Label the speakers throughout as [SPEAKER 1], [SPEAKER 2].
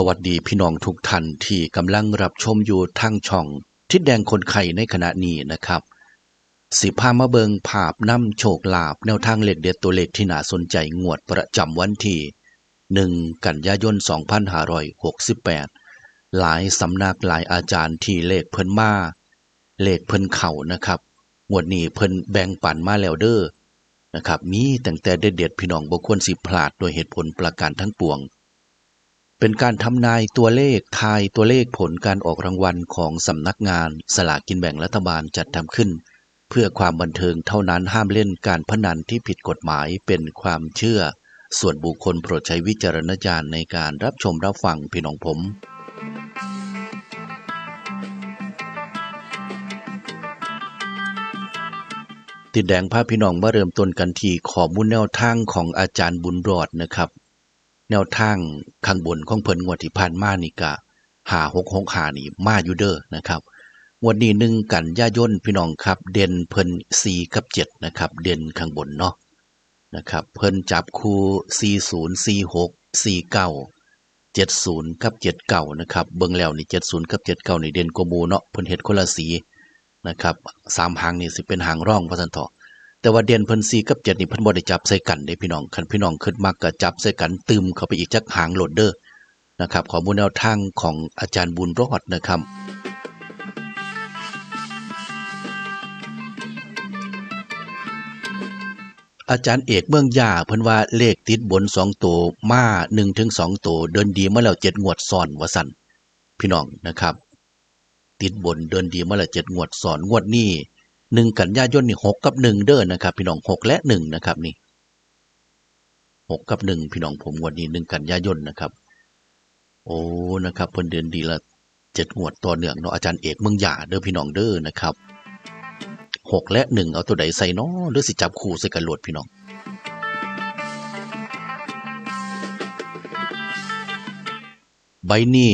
[SPEAKER 1] สวัสดีพี่น้องทุกท่านที่กำลังรับชมอยู่ทางช่อง ทิศแดงคนไข่ในขณะนี้นะครับ สิพามาเบิงภาพนำโชคลาภแนวทางเลขเด็ดตัวเลขที่น่าสนใจงวดประจำวันที่ 1 กันยายน 2568 หลายสำนักหลายอาจารย์ที่เลขเพิ่นมาเลขเพิ่นเข่านะครับงวดนี้เพิ่นแบ่งปันมาแล้วเด้อนะครับมีแตั้งแต่เด็ดๆพี่น้องบ่ควรสิพลาดโดยเหตุผลประการทั้งปวง เป็นการทำนายตัวเลขทายตัวเลขผลการออกรางวัลของสำนักงานสลากกินแบ่งรัฐบาลจัดทำขึ้น เพื่อความบันเทิงเท่านั้นห้ามเล่นการพนันที่ผิดกฎหมายเป็นความเชื่อ ส่วนบุคคลโปรดใช้วิจารณญาณในการรับชมรับฟังพี่น้องผมติดแดงภาพพี่น้องมาเริ่มต้นกันที่ขอมูลแนวทางของอาจารย์บุญรอดนะครับ แนวทางข้างบนของเพิ่นงวดที่ผ่านมานี่กะหาหกหกหานี่มาอยู่เด้อนะครับงวดนี้หนึ่งกันย่าย่นพี่น้องครับ เด่นเพิ่นสี่กับเจ็ดนะครับ เด่นข้างบนเนาะนะครับ เพิ่นจับคู่สี่ศูนย์สี่หกสี่เก้าเจ็ดศูนย์กับเจ็ดเก้านะครับ เบิ่งแล้วนี่เจ็ดศูนย์กับเจ็ดเก้านี่เด่นกว่ามูเนาะเพิ่นเฮ็ดคนละสีนะครับสามหางนี่สิเป็นหางร่องพระสันเถาะ แต่ว่าเด่นพิ่น4กับ7นี่เพิ่นบ่ได้จับใส่กันเด้พี่น้องคันพี่น้องคิดมักก็จับใส่กันตึมเข้าไปอีกจักหางโหลดเด้อนะครับขอมูลแนวทางของอาจารย์บุญรอดนะครับอาจารย์เอกเมืองยาเพิ่นว่าเลขติดบน2ตัวมา1ถึง2ตัวเดินดีมาแล้ว7งวดซ้อนว่าซั่นพี่น้องนะครับ ติดบนเดินดีมาแล้ว7งวดซ้อนงวดนี้ หนึ่งกันยายนนี่หกกับหนึ่งเด้อนะครับ พี่น้องหกและหนึ่งนะครับนี่หกกับหนึ่งพี่น้องผมงวดนี้หนึ่งกันยายนนะครับ โอ้นะครับเพิ่นเดือนดีละเจ็ดงวดต่อเนื่องเนาะอาจารย์เอกเมืองหยาเด้อพี่น้องเด้อนะครับหกและหนึ่งเอาตัวใดใส่เนาะหรือสิจับคู่ใส่กันโหลดพี่น้องใบนี้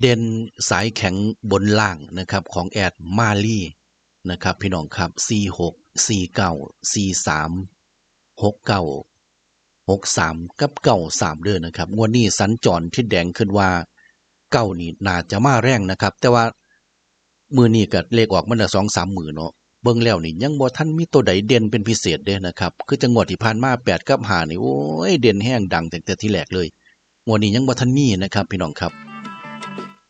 [SPEAKER 1] เด่นสายแข็งบนล่างนะครับ ของแอดมาลี่ นะครับ พี่น้องครับ46 49 43 69 63กับ93เด้อนะครับงวดนี้สัญจรที่แดงขึ้นว่าเก้านี่น่าจะมาแรงนะครับ แต่ว่ามือนี้ก็เลขออกมันละสองสามมือเนาะเบิ่งแล้วนี่ยังบ่ทันมีตัวใดเด่นเป็นพิเศษเด้นะครับ คือจังหวดที่ผ่านมา8กับ5นี่โอ้ยเด่นแห้งดังตั้งแต่ที่แรกเลยงวดนี้ยังบ่ทันมีนะครับ พี่น้องครับ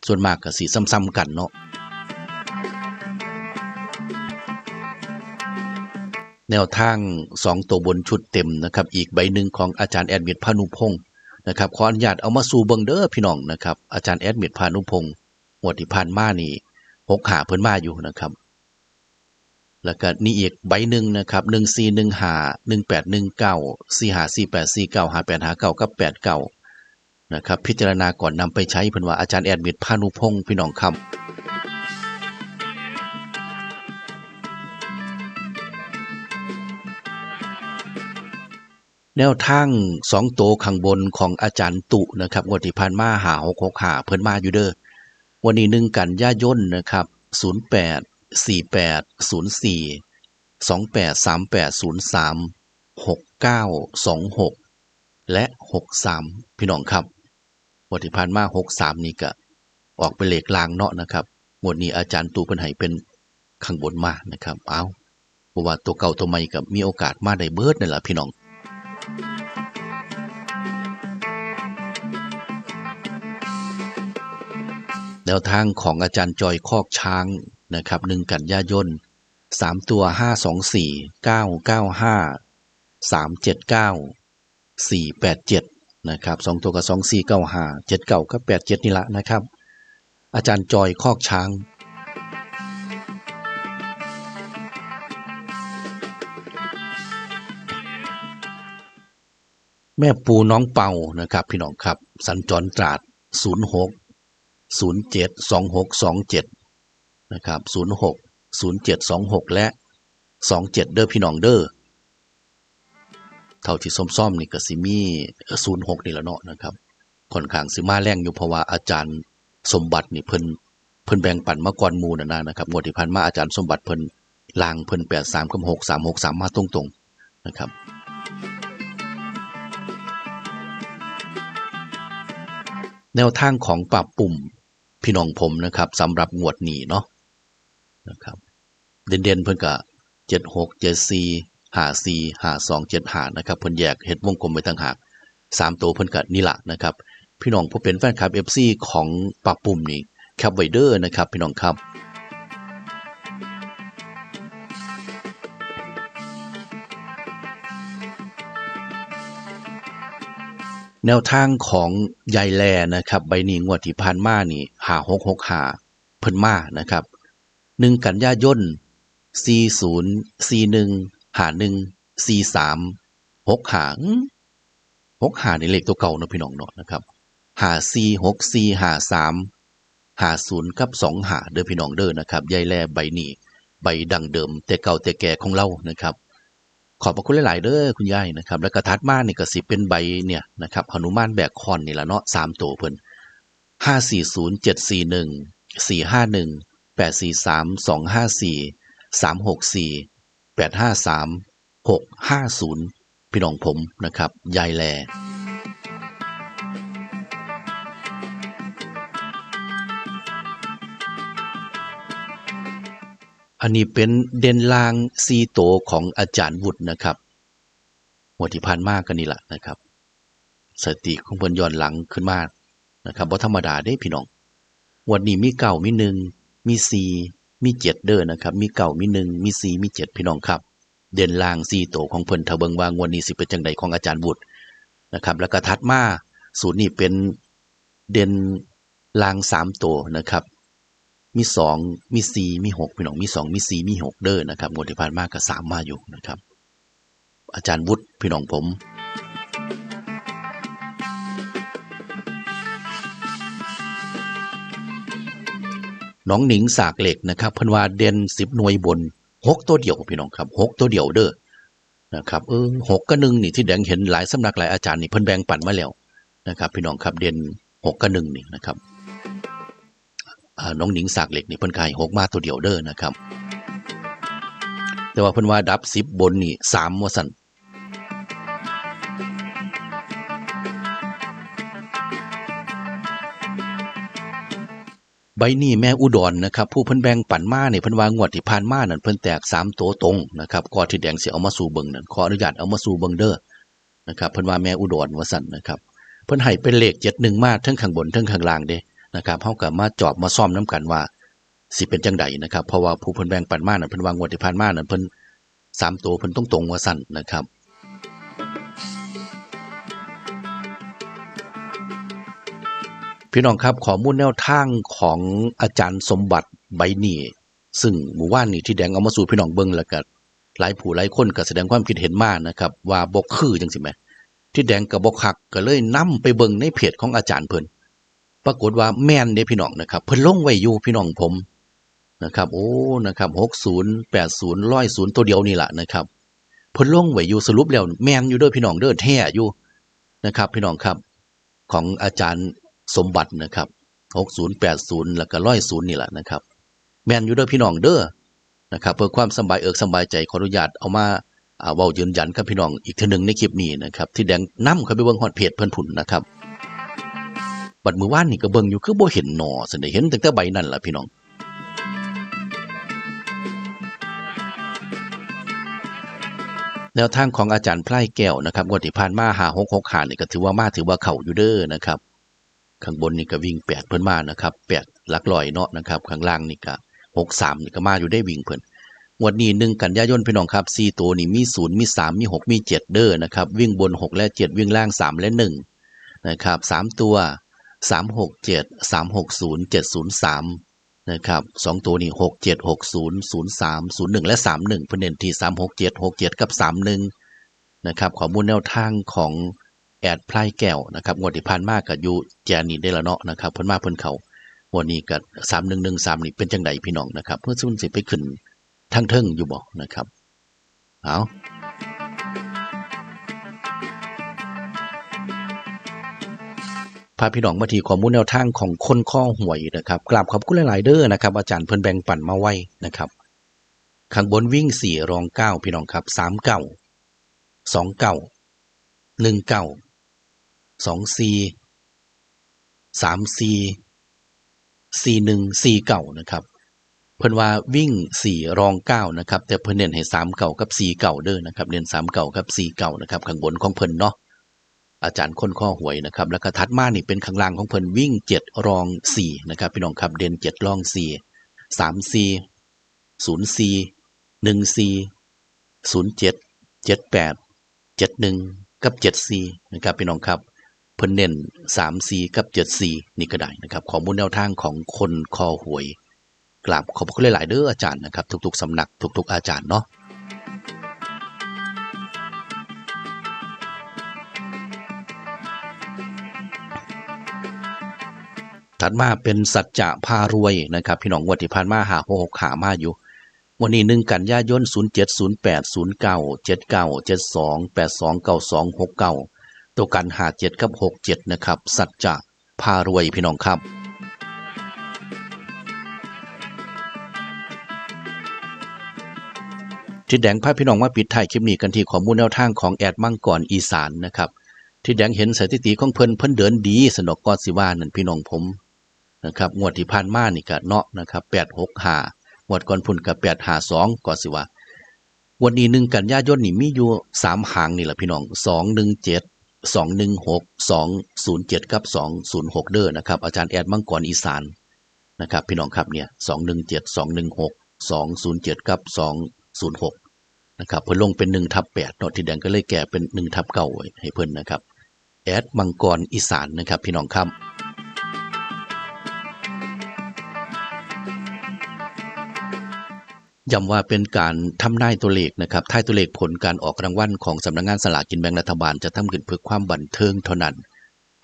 [SPEAKER 1] ส่วนมากก็สิซ้ำๆกันเนาะ แนวทางสองตัวบนชุดเต็มนะครับ อีกใบหนึ่งของอาจารย์แอดมิดพานุพงศ์นะครับขออนุญาตเอามาสู่เบิงเด้อพี่น้องนะครับ อาจารย์แอดมิดพานุพงศ์งวดที่ผ่านมานี่หกหาเพิ่นมาอยู่นะครับ แล้วก็นี่อีกใบหนึ่งนะครับหนึ่งสี่หนึ่งหาหนึ่งแปดหนึ่งเก้าสี่หาสี่แปดสี่เก้าหาแปดหาเก้ากับแปดเก้านะครับ พิจารณาก่อนนำไปใช้เพิ่นว่าอาจารย์แอดมิดพานุพงศ์พี่น้องคำ แนวทางสองโตวข้างบนของอาจารย์ตุนะครับงวดที่ผ่านมาหาหกหกหาเพิ่นมาอยู่เด้อวันนี้หนึ่งกันย่าย่นนะครับศูนย์แปดสี่แปดศูนย์สี่สองแปดสามแปดศูนย์สามหกเก้าสองหกและหกสามพี่น้องครับงวดที่ผ่านมาหกสามนี่ก็ออกไปเลขลางเนาะนะครับงวดนี้อาจารย์ตุเพิ่นให้เป็นข้างบนมานะครับ เอาเพราะว่าตัวเก่าตัวใหม่ก็มีโอกาสมาได้เบิดนั่นแหละพี่น้อง แนวทางของอาจารย์จอยคอกช้างนะครับหนึ่งกันยายนสามตัวห้าสองสี่เก้าเก้าห้าสามเจ็ดเก้าสี่แปดเจ็ดนะครับสองตัวกับสองสี่เก้าห้าเจ็ดเก้าก็แปดเจ็ดนี่ละนะครับ อาจารย์จอยคอกช้าง แม่ปูน้องเป่านะครับ พี่น้องครับ สัญจรตราด06 07 26 27นะครับ06 07 26และ27เด้อพี่น้องเด้อเท่าที่ส้มๆนี่ก็สิมี06นี่ละเนาะนะครับค่อนข้างสิมาแรงอยู่เพราะว่าอาจารย์สมบัตินี่เพิ่นเพิ่นแบ่งปันมาก่อนหมู่นั่นนะนะครับงวดที่ผ่านมาอาจารย์สมบัติเพิ่นลางเพิ่น83กับ6 3 6 3มาตรงๆนะครับ แนวทางของปรับปุ่มพี่น้องผมนะครับสำหรับงวดนี้เนาะนะครับ เด่นๆเพิ่นกะเจ็ดหกเจ็ดสี่ห้าสี่ห้าสองเจ็ดห้านะครับเพิ่นแยกเห็ดวงกลมไปต่างหากสามตัวเพิ่นกะนี่ละนะครับ พี่น้องผู้เป็นแฟนคลับเอฟซีของปรับปุ่มนี่แคปไวเดอร์นะครับ พี่น้องครับ แนวทางของยายแลนะครับใบนี้งวดที่ผ่านมานี่หาหกหกหาเพิ่นมานะครับหนึ่งกันยายนสี่ศูนย์สี่หนึ่งหาหนึ่งสี่สามหกหาหกหาในเลขตัวเก่านะพี่น้องเนาะนะครับหาสี่หกสี่หาสามหาศูนย์กับสองหาเด้อพี่น้องเด้อนะครับยายแลใบนี้ใบดังเดิมแต่เก่าแต่แก่ของเรานะครับ ขอบพระคุณหลาย ๆ เด้อคุณยายนะครับ แล้วก็ทัดมานี่ก็สิเป็นใบเนี่ยนะครับหนุมานแบกคอนนี่ละเนาะสามตัวเพิ่นห้าสี่ศูนย์เจ็ดสี่หนึ่งสี่ห้าหนึ่งแปดสี่สามสองห้าสี่สามหกสี่แปดห้าสามหกห้าศูนย์พี่น้องผมนะครับยายแล อันนี้เป็นเด่นลางซีโตของอาจารย์วุฒินะครับหัวที่ผ่านมากกันนี่แหละนะครับ สติของเพิ่นย้อนหลังขึ้นมากนะครับบ่ธรรมดาเด้พี่น้องวันนี้มีเก่ามีหนึ่งมีสี่มีเจ็ดเด้อนะครับ มีเก่ามีหนึ่งมีสี่มีเจ็ดพี่น้องครับ เด่นลางซีโตของเพิ่นทะเบิงว่างวันนี้สิเป็นจังใดของอาจารย์วุฒินะครับ แล้วก็ทัดมาสูตรนี้เป็นเด่นลางสามตัวนะครับ มีสองมีสี่มีหกพี่น้องมีสองมีสี่มีหกเด้อนะครับงวดที่ผ่านมากก็สามมาอยู่นะครับ อาจารย์วุฒิพี่น้องผมน้องหนิงสากเหล็กนะครับเพิ่นวาเด่นสิบหน่วยบนหกตัวเดียวพี่น้องครับหกตัวเดียวเด้อนะครับเออหกกับหนึ่งนี่ที่แดงเห็นหลายสำนักหลายอาจารย์นี่เพิ่นแบ่งปันมาแล้วนะครับ พี่น้องครับเด่นหกกับหนึ่งนี่นะครับ น้องหนิงสากเหล็กนี่เพิ่นขายหกมาตัวเดียวเด้อนะครับ แต่ว่าเพิ่นว่าดับสิบบนนี่สามว่าสันใบนี้แม่อุดรนนะครับผู้เพิ่นแบ่งปันมาเนี่ยเพิ่นวางวดที่ผ่านมานั่นเพิ่นแตกสามตัวตรงนะครับก่อที่แดงเสิเอามาสู่เบิงนั่นขออนุญาตเอามาสู่เบิงเด้อนะครับเพิ่นว่าแม่อุดรว่าสั่นนะครับ เพิ่นให้เป็นเลขเจ็ดหนึ่งมาทั้งข้างบนทั้งข้างล่างเด้ นะครับเฮาก็มาจอบมาซ่อมน้ำกันว่าสิเป็นจังใดนะครับเพราะว่าผู้เพิ่นแบ่งปันมานั่นเพิ่นวางงวดที่ผ่านมานั่นเพิ่นสามตัวเพิ่นตรงว่าสั่นนะครับพี่น้องครับข้อมูลแนวทางของอาจารย์สมบัติใบนี้ซึ่งหมู่ว่านนี่ที่แดงเอามาสู่พี่น้องเบิ่งแล้วก็หลายผู้หลายคนก็แสดงความคิดเห็นมานะครับ ว่าบ่คือจังซี่แหมที่แดงก็บ่คักก็เลยนํไปเบิ่งในเพจของอาจารย์เพิ่น ปรากฏว่าแม่นเด้พี่น้องนะครับ เพิ่นลงไว้อยู่พี่น้องผมนะครับ โอ้นะครับ60 80 100ตัวเดียวนี่ล่ะนะครับเพิ่นลงไว้อยู่สรุปแล้วแม่นอยู่เด้อพี่น้องเด้อแท้อยู่นะครับ พี่น้องครับ ของอาจารย์สมบัตินะครับ60 80แล้วก็100นี่ล่ะนะครับ แม่นอยู่เด้อพี่น้องเด้อนะครับเพื่อความสบายเอิกสบายใจขออนุญาตเอามาอ่าเว้ายืนยันกับพี่น้องอีกทื่อหนึงในคลิปนี้นะครับ ที่แดงนํเข้าไปเบิ่งฮอดเพจเพิ่นพุ่นนะครับ บัดมือว่านนี่ก็เบิ่งอยู่คือบ่เห็นหนอสันได้เห็นตั้งแต่ใบนั่นล่ะพี่น้องแนวทางของอาจารย์ไพร่แก้วนะครับงวดที่ผ่านมาหาหกหกหานี่ก็ถือว่ามาถือว่าเข่าอยู่เด้อนะครับ ข้างบนนี่ก็วิ่งแปดเพิ่นมานะครับแปดหลักลอยเนาะนะครับ ข้างล่างนี่ก็หกสามนี่ก็มาอยู่ได้วิ่งเพิ่นงวดนี้หนึ่งกันยายนพี่น้องครับสี่ตัวนี่มีศูนย์มีสามมีหกมีเจ็ดเด้อนะครับ วิ่งบนหกและเจ็ดวิ่งล่างสามและหนึ่งนะครับสามตัว สามหกเจ็ดสามหกศูนย์เจ็ดศูนย์สามนะครับสองตัวนี้หกเจ็ดหกศูนย์ศูนย์สามศูนย์หนึ่งและสามหนึ่งเพื่นเน้นที่สามหกเจ็ดหกเจ็ดกับสามหนึ่งนะครับข้อมูลแนวทางของแอดไพร่แก้วนะครับงวดที่ผ่านมากกับยูแจนี่ได้ละเนาะนะครับเพิ่นมาเพิ่นเขาวันนี้กับสามหนึ่งหนึ่งสามนี่เป็นจังไดพี่น้องนะครับ เพื่อสุนสิไปขึ้นทั้งเทิงอยู่บ่นะครับ เอาาพี่น้องมาที่ข้อมูลแนวทางของคนข้อหวยนะครับกราบขอบคุณหลาย ๆ เด้อนะครับ อาจารย์เพิ่นแบ่งปันมาไว้นะครับ ข้างบนวิ่งสี่รองเก้าพี่น้องครับสามเก้าสองเก้าหนึ่งเก้าสองสี่สามสี่สี่หนึ่งสี่เก่านะครับเพิ่นว่าวิ่งสี่รองเก้านะครับ แต่เพิ่นเน้นให้สามเก่ากับสี่เก่าเด้อนะครับเน้นสามเก่ากับสี่เก่านะครับข้างบนของเพิ่นเนาะ อาจารย์ค้นข้อหวยนะครับ แล้วก็ทัดมานี่เป็นข้างล่างของเพิ่นวิ่งเจ็ดรองสี่นะครับ พี่น้องครับเด่นเจ็ดรองสี่สามสี่ศูนย์สี่หนึ่งสี่ศูนย์เจ็ดเจ็ดแปดเจ็ดหนึ่งกับเจ็ดสี่นะครับพี่น้องครับเพิ่นเน้นสามสี่กับเจ็ดสี่นี่ก็ได้นะครับข้อมูลแนวทางของคนคอหวยกราบขอบคุณหลาย ๆ เด้ออาจารย์นะครับ ทุก ๆสำนักทุก ๆ อาจารย์เนาะ ถัดมาเป็นสัจจะพารวยนะครับ พี่น้องงวันที่ผ่านมาหาหกหามาอยู่ วันนี้หนึ่งกันยายน0 7 0 8 0 9 7 9 7 2 8 2 9 2 6 9ตัวกันหา7กับ6 7นะครับ สัจจะพารวยพี่น้องครับที่แดงพาพี่น้องมาปิดท้ายคลิปนี้กันที่ข้อมูลแนวทางของแอดมังกรอีสานนะครับที่แดงเห็นสถิติของเพิ่นเพิ่นเดินดีสนอกกอสิว่านั่นพี่น้องผม นะครับงวดที่ผ่านมานี่ก็เนาะนะครับ865งวดก่อนพุ่นก็852ก็สิว่าวันนี้หนึ่งกันยายนนี่มีอยู่สามหางนี่แหละพี่น้อง217 216 207กับ206เด้อนะครับอาจารย์แอดมังกรอีสานนะครับพี่น้องครับเนี่ย217 216 207กับ206นย์หกนะครับเพิ่นลงเป็น1ทับ8เนาะที่แดงก็เลยแก่เป็น1ทับเก้าให้เพิ่นนะครับแอดมังกรอีสานนะครับพี่น้องครับ ย้ำว่าเป็นการทำนายตัวเลขนะครับทายตัวเลขผลการออกรางวัลของสำนักงานสลากกินแบ่งรัฐบาลจะทำขึ้นเพื่อความบันเทิงเท่านั้น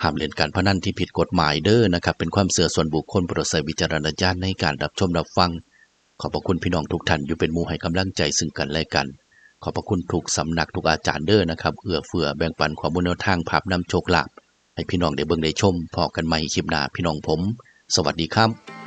[SPEAKER 1] ห้ามเล่นการพนันที่ผิดกฎหมายเด้อนะครับ เป็นความเสื่อส่วนบุคคลโปรดใช้วิจารณญาณในการรับชมรับฟัง ขอบพระคุณพี่น้องทุกท่านอยู่เป็นมูให้กำลังใจซึ่งกันและกัน ขอบพระคุณทุกสำนักทุกอาจารย์เด้อนะครับ เอื้อเฟื้อแบ่งปันความบุญแนวทางภาพนำโชคลาภให้พี่น้องได้เบิ่งได้ชมพอกันใหม่คลิปหน้าพี่น้องผม สวัสดีครับ